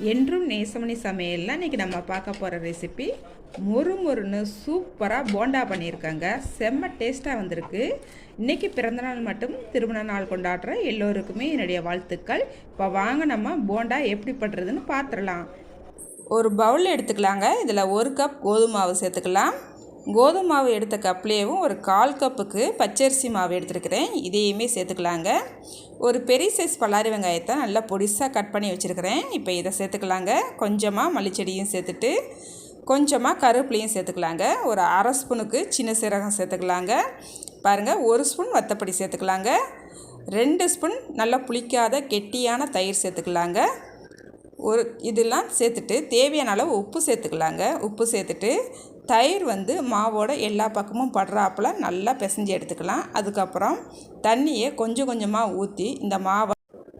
என்றும் நேசமணி சமையலில் இன்றைக்கி நம்ம பார்க்க போகிற ரெசிபி மொறு மொறுன்னு சூப்பராக போண்டா பண்ணியிருக்காங்க. செம்ம டேஸ்ட்டாக வந்திருக்கு. இன்றைக்கி பிறந்தநாள் மட்டும் திருமண நாள் கொண்டாடுற எல்லோருக்குமே என்னுடைய வாழ்த்துக்கள். இப்போ வாங்க நம்ம போண்டா எப்படி பண்ணுறதுன்னு பார்த்துடலாம் ஒரு பவுல் எடுத்துக்கலாங்க. இதில் ஒரு கப் கோதுமாவு சேர்த்துக்கலாம். கோதுமை மாவு எடுத்த கப்லேயும் ஒரு கால் கப்புக்கு பச்சரிசி மாவு எடுத்துருக்கிறேன். இதையுமே சேர்த்துக்கலாங்க. ஒரு பெரிய சைஸ் பல்லாரி வெங்காயத்தை நல்லா பொடிசாக கட் பண்ணி வச்சுருக்கிறேன். இப்போ இதை சேர்த்துக்கலாங்க. கொஞ்சமாக மல்லிச்செடியும் சேர்த்துட்டு கொஞ்சமாக கருவேப்பிலையும் சேர்த்துக்கலாங்க. ஒரு அரை ஸ்பூனுக்கு சின்ன சீரகம் சேர்த்துக்கலாங்க. பாருங்கள் ஒரு ஸ்பூன் வத்தப்படி சேர்த்துக்கலாங்க. ரெண்டு ஸ்பூன் நல்லா புளிக்காத கெட்டியான தயிர் சேர்த்துக்கலாங்க. ஒரு இதெல்லாம் சேர்த்துட்டு தேவையான அளவு உப்பு சேர்த்துக்கலாங்க. உப்பு சேர்த்துட்டு தயிர் வந்து மாவோட எல்லா பக்கமும் படுறாப்புல நல்லா பிசைஞ்சு எடுத்துக்கலாம். அதுக்கப்புறம் தண்ணியை கொஞ்சம் கொஞ்சமாக ஊற்றி இந்த மாவை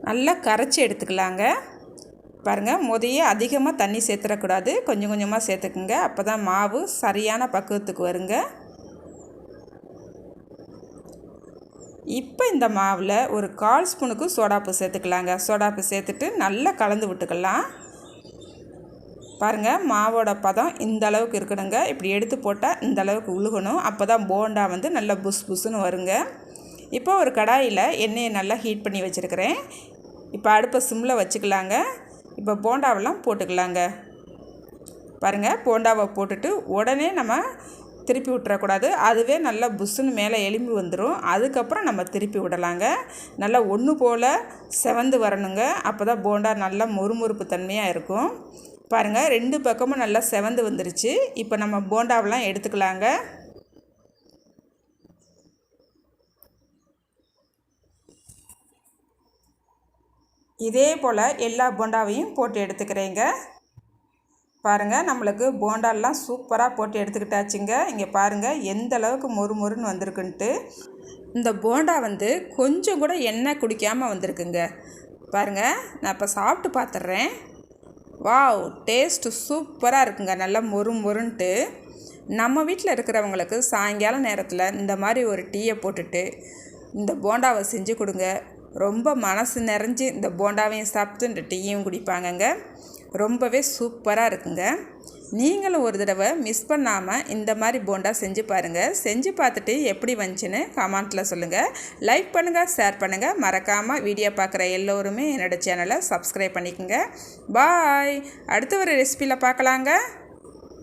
நல்லா கரைச்சி எடுத்துக்கலாங்க. பாருங்கள் முதைய அதிகமாக தண்ணி சேர்த்துடக்கூடாது கொஞ்சம் கொஞ்சமாக சேர்த்துக்குங்க. அப்போ தான் மாவு சரியான பக்குவத்துக்கு வருங்க. இப்போ இந்த மாவில் ஒரு கால் ஸ்பூனுக்கு சோடாப்பு சேர்த்துக்கலாங்க. சோடாப்பு சேர்த்துட்டு நல்லா கலந்து விட்டுக்கலாம். பாருங்கள் மாவோட பதம் இந்த அளவுக்கு இருக்கணுங்க. இப்படி எடுத்து போட்டால் இந்த அளவுக்கு உழுகணும். அப்போ தான் போண்டா வந்து நல்லா புஸ் புஸ்ஸுன்னு வருங்க. இப்போ ஒரு கடாயில் எண்ணெயை நல்லா ஹீட் பண்ணி வச்சுருக்கிறேன். இப்போ அடுப்பை சிம்மில் வச்சுக்கலாங்க. இப்போ போண்டாவெல்லாம் போட்டுக்கலாங்க. பாருங்கள் போண்டாவை போட்டுட்டு உடனே நம்ம திருப்பி விட்டுறக்கூடாது அதுவே நல்லா புஷ்ஷுன்னு மேலே எலும்பி வந்துடும் அதுக்கப்புறம் நம்ம திருப்பி விடலாங்க. நல்லா ஒன்று போல் செவந்து வரணுங்க. அப்போ தான் போண்டா நல்லா முறுமுறுப்பு தன்மையாக இருக்கும். பாருங்கள் ரெண்டு பக்கமும் நல்லா செவந்து வந்துருச்சு. இப்போ நம்ம போண்டாவெலாம் எடுத்துக்கலாங்க. இதே போல் எல்லா போண்டாவையும் போட்டு எடுத்துக்கிறேங்க. பாருங்கள் நம்மளுக்கு போண்டாலாம் சூப்பராக போட்டு எடுத்துக்கிட்டாச்சுங்க. இங்கே பாருங்கள் எந்த அளவுக்கு மொறு மொறுன்னு வந்திருக்குன்ட்டு. இந்த போண்டா வந்து கொஞ்சம் கூட எண்ணெய் குடிக்காமல் வந்திருக்குங்க. பாருங்கள் நான் இப்போ சாப்பிட்டு பார்த்துட்றேன் வாவ் டேஸ்ட்டு சூப்பராக இருக்குங்க. நல்லா மொறு மொறுன்ட்டு. நம்ம வீட்டில் இருக்கிறவங்களுக்கு சாயங்கால நேரத்தில் இந்த மாதிரி ஒரு டீயை போட்டுட்டு இந்த போண்டாவை செஞ்சு கொடுங்க. ரொம்ப மனசு நிறைஞ்சு இந்த போண்டாவையும் சாப்பிட்டு இந்த டீயும் குடிப்பாங்கங்க. ரொம்பவே சூப்பராக இருக்குங்க. நீங்களும் ஒரு தடவை மிஸ் பண்ணாமல் இந்த மாதிரி போண்டா செஞ்சு பாருங்கள் செஞ்சு பார்த்துட்டு எப்படி வந்துச்சுன்னு கமெண்ட்டில் சொல்லுங்கள் லைக் பண்ணுங்கள் ஷேர் பண்ணுங்கள் மறக்காமல் வீடியோ பார்க்குற எல்லோருமே என்னோடய சேனலை சப்ஸ்கிரைப் பண்ணிக்கோங்க. பாய் அடுத்த ஒரு ரெசிபியில் பார்க்கலாங்க.